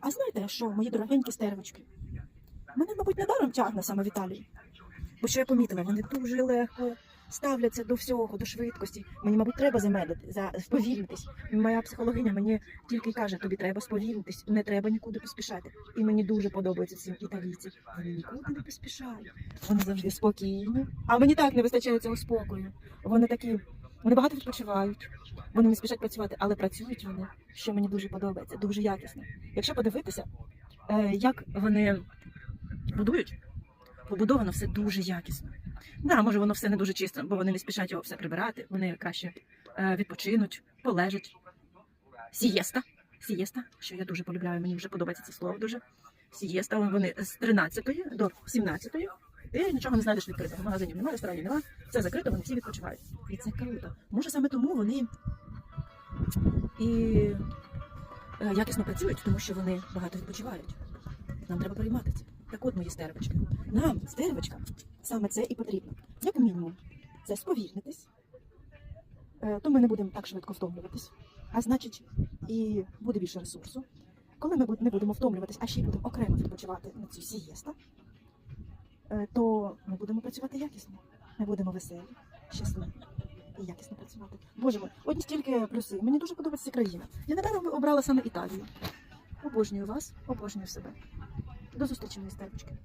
А знаєте, що мої дорогенькі стервочки? Мене, мабуть, недаром тягне саме в Італію. Бо що я помітила, вони дуже легко ставляться до всього, до швидкості. Мені, мабуть, треба замедлити, за сповільнитись. Моя психологиня мені тільки каже, тобі треба сповільнитись, не треба нікуди поспішати. І мені дуже подобаються ці італійці. Вони нікуди не поспішають. Вони завжди спокійні. А мені так не вистачає цього спокою. Вони такі, вони багато відпочивають. Вони не спішать працювати, але працюють вони, що мені дуже подобається, дуже якісно. Якщо подивитися, е, як вони будують, побудовано все дуже якісно. Да, може воно все не дуже чисто, бо вони не спішать його все прибирати, вони краще е, відпочинуть, полежать. Сієста. Сієста, що я дуже полюбляю, мені вже подобається це слово дуже. Сієста, вони з 13 до 17 ти нічого не знайдеш відкритого. Магазинів немає, ресторанів немає, все закрито, вони всі відпочивають. І це круто. Може саме тому вони і е, якісно працюють, тому що вони багато відпочивають. Нам треба приймати це. Так от мої стервочки. Нам, стервочкам, саме це і потрібно. Як мінімум, це сповільнитись, Е, то ми не будемо так швидко втомлюватись. А значить, і буде більше ресурсу. Коли ми не будемо втомлюватись, а ще й будемо окремо відпочивати на цю сієста, то ми будемо працювати якісно. Ми будемо веселі, щасливі і якісно працювати. Боже мой, одні стільки плюси. Мені дуже подобається країна. Я недаром обрала саме Італію. Обожнюю вас, обожнюю себе. До зустрічі, мої стервочки.